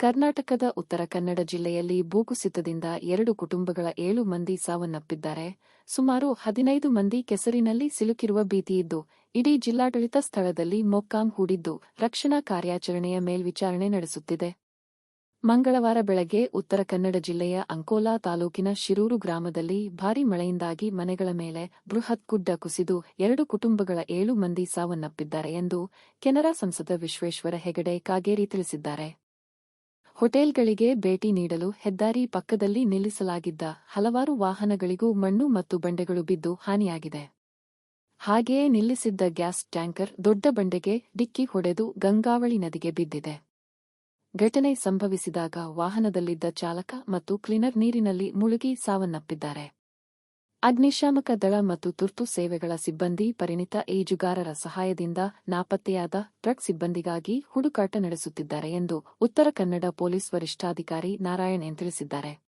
ಕರ್ನಾಟಕದ ಉತ್ತರ ಕನ್ನಡ ಜಿಲ್ಲೆಯಲ್ಲಿ ಭೂಕುಸಿತದಿಂದ ಎರಡು ಕುಟುಂಬಗಳ ಏಳು ಮಂದಿ ಸಾವನ್ನಪ್ಪಿದ್ದಾರೆ. ಸುಮಾರು ಹದಿನೈದು ಮಂದಿ ಕೆಸರಿನಲ್ಲಿ ಸಿಲುಕಿರುವ ಭೀತಿಯಿದ್ದು ಇಡೀ ಜಿಲ್ಲಾಡಳಿತ ಸ್ಥಳದಲ್ಲಿ ಮೊಕ್ಕಾಂ ಹೂಡಿದ್ದು, ರಕ್ಷಣಾ ಕಾರ್ಯಾಚರಣೆಯ ಮೇಲ್ವಿಚಾರಣೆ ನಡೆಸುತ್ತಿದೆ. ಮಂಗಳವಾರ ಬೆಳಗ್ಗೆ ಉತ್ತರ ಕನ್ನಡ ಜಿಲ್ಲೆಯ ಅಂಕೋಲಾ ತಾಲೂಕಿನ ಶಿರೂರು ಗ್ರಾಮದಲ್ಲಿ ಭಾರೀ ಮಳೆಯಿಂದಾಗಿ ಮನೆಗಳ ಮೇಲೆ ಬೃಹತ್ ಗುಡ್ಡ ಕುಸಿದು ಎರಡು ಕುಟುಂಬಗಳ ಏಳು ಮಂದಿ ಸಾವನ್ನಪ್ಪಿದ್ದಾರೆ ಎಂದು ಕೆನರಾ ಸಂಸದ ವಿಶ್ವೇಶ್ವರ ಹೆಗಡೆ ಕಾಗೇರಿ ತಿಳಿಸಿದ್ದಾರೆ. ಹೋಟೆಲ್ಗಳಿಗೆ ಭೇಟಿ ನೀಡಲು ಹೆದ್ದಾರಿ ಪಕ್ಕದಲ್ಲಿ ನಿಲ್ಲಿಸಲಾಗಿದ್ದ ಹಲವಾರು ವಾಹನಗಳಿಗೂ ಮಣ್ಣು ಮತ್ತು ಬಂಡೆಗಳು ಬಿದ್ದು ಹಾನಿಯಾಗಿದೆ. ಹಾಗೆಯೇ ನಿಲ್ಲಿಸಿದ್ದ ಗ್ಯಾಸ್ ಟ್ಯಾಂಕರ್ ದೊಡ್ಡ ಬಂಡೆಗೆ ಡಿಕ್ಕಿ ಹೊಡೆದು ಗಂಗಾವಳಿ ನದಿಗೆ ಬಿದ್ದಿದೆ. ಘಟನೆ ಸಂಭವಿಸಿದಾಗ ವಾಹನದಲ್ಲಿದ್ದ ಚಾಲಕ ಮತ್ತು ಕ್ಲೀನರ್ ನೀರಿನಲ್ಲಿ ಮುಳುಗಿ ಸಾವನ್ನಪ್ಪಿದ್ದಾರೆ. ಅಗ್ನಿಶಾಮಕ ದಳ ಮತ್ತು ತುರ್ತು ಸೇವೆಗಳ ಸಿಬ್ಬಂದಿ ಪರಿಣಿತ ಈಜುಗಾರರ ಸಹಾಯದಿಂದ ನಾಪತ್ತೆಯಾದ ಟ್ರಕ್ ಸಿಬ್ಬಂದಿಗಾಗಿ ಹುಡುಕಾಟ ನಡೆಸುತ್ತಿದ್ದಾರೆ ಎಂದು ಉತ್ತರ ಕನ್ನಡ ಪೊಲೀಸ್ ವರಿಷ್ಠಾಧಿಕಾರಿ ನಾರಾಯಣ್ ತಿಳಿಸಿದ್ದಾರೆ.